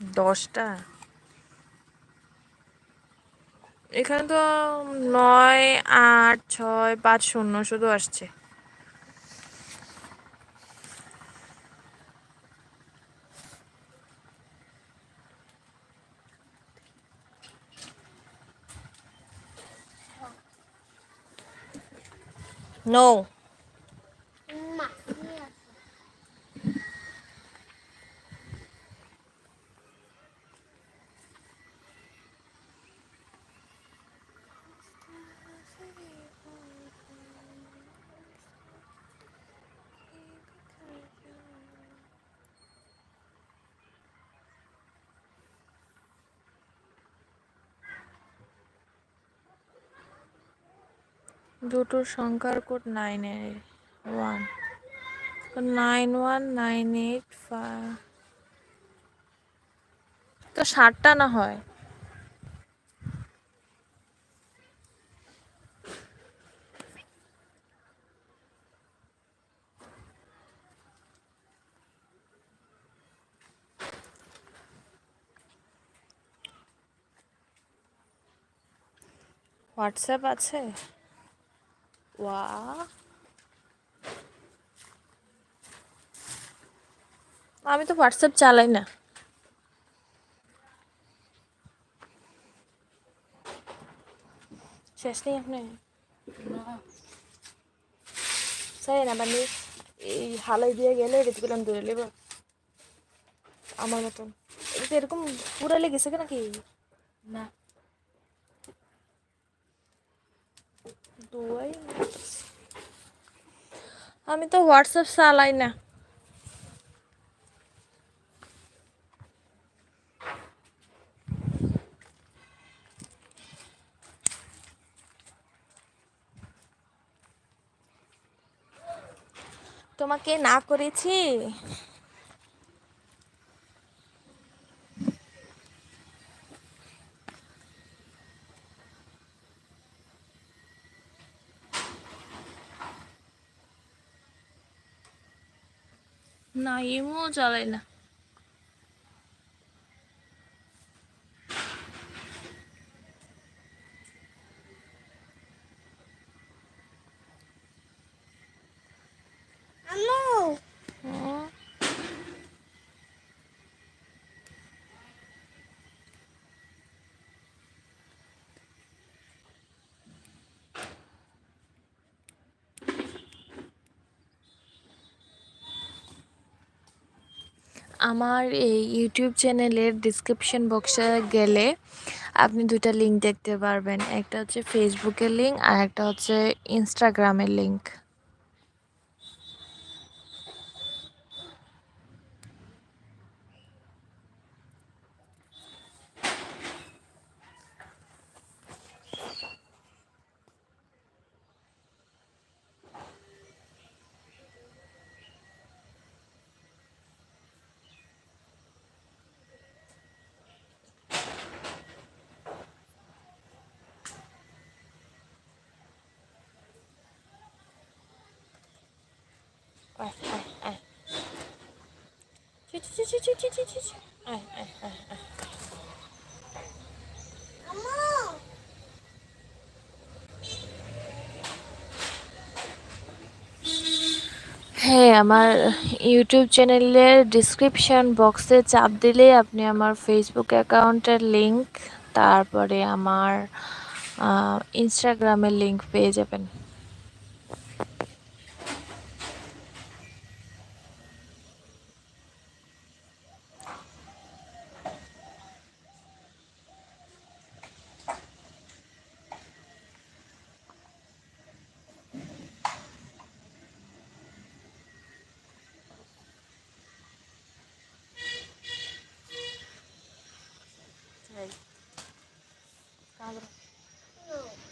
দশটা? এখানে তো নয় আট ছয় পাঁচ শূন্য শুধু আসছে। নো দুটো সংখ্যার code nine one nine one nine eight তো ষাটটা না হয়? হোয়াটসঅ্যাপ আছে? ওয়া। আমি তো হোয়াটসঅ্যাপ চালাই না। শেষ নেই আপনি চাই না মানে এই হালাই দিয়ে গেলে রেতিগুলাম ধরে নেব। আমার মতন। এরকম পুরা লেগেছে নাকি? না। আমি তো হোয়াটসঅ্যাপ চালাই না। তোমাকে না করেছি? না ইমো চালাই না। আমার এই ইউটিউব চ্যানেলের ডিসক্রিপশন বক্সে গেলে আপনি দুটা লিঙ্ক দেখতে পারবেন। একটা হচ্ছে ফেসবুকের লিঙ্ক আর একটা হচ্ছে ইনস্টাগ্রামের লিঙ্ক হ্যাঁ আমার ইউটিউব চ্যানেলের ডিসক্রিপশন বক্সে চাপ দিলেই আপনি আমার ফেসবুক অ্যাকাউন্টের লিংক তারপরে আমার ইনস্টাগ্রামের লিংক পেয়ে যাবেন। Vem. Cabra. Não.